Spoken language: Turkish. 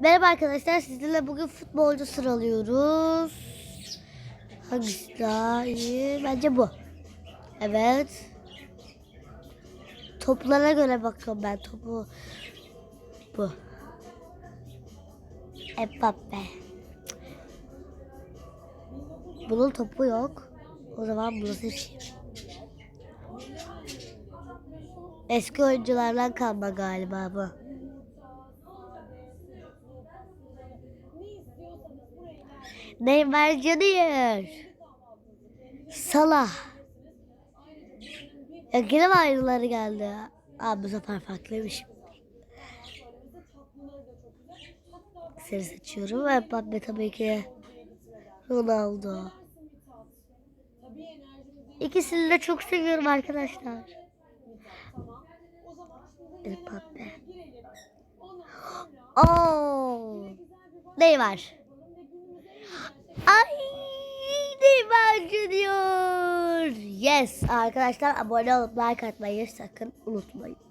Merhaba arkadaşlar sizinle bugün futbolcu sıralıyoruz. Hangisi daha iyi? Bence bu. Evet. Toplara göre bakıyorum ben topu. Bu. Mbappe. Bunun topu yok. O zaman bunu seçeyim. Eski oyunculardan kalma galiba bu. Neymar Junior. Salah. Ya yine mi aynıları geldi? Aa bu sefer farklıymış. Seni seçiyorum ve Mbappe tabii ki Ronaldo. İkisini de çok seviyorum arkadaşlar. Mbappe. Oo. Neymar. Ay Neymar Junior. Yes arkadaşlar abone olup like atmayı sakın unutmayın.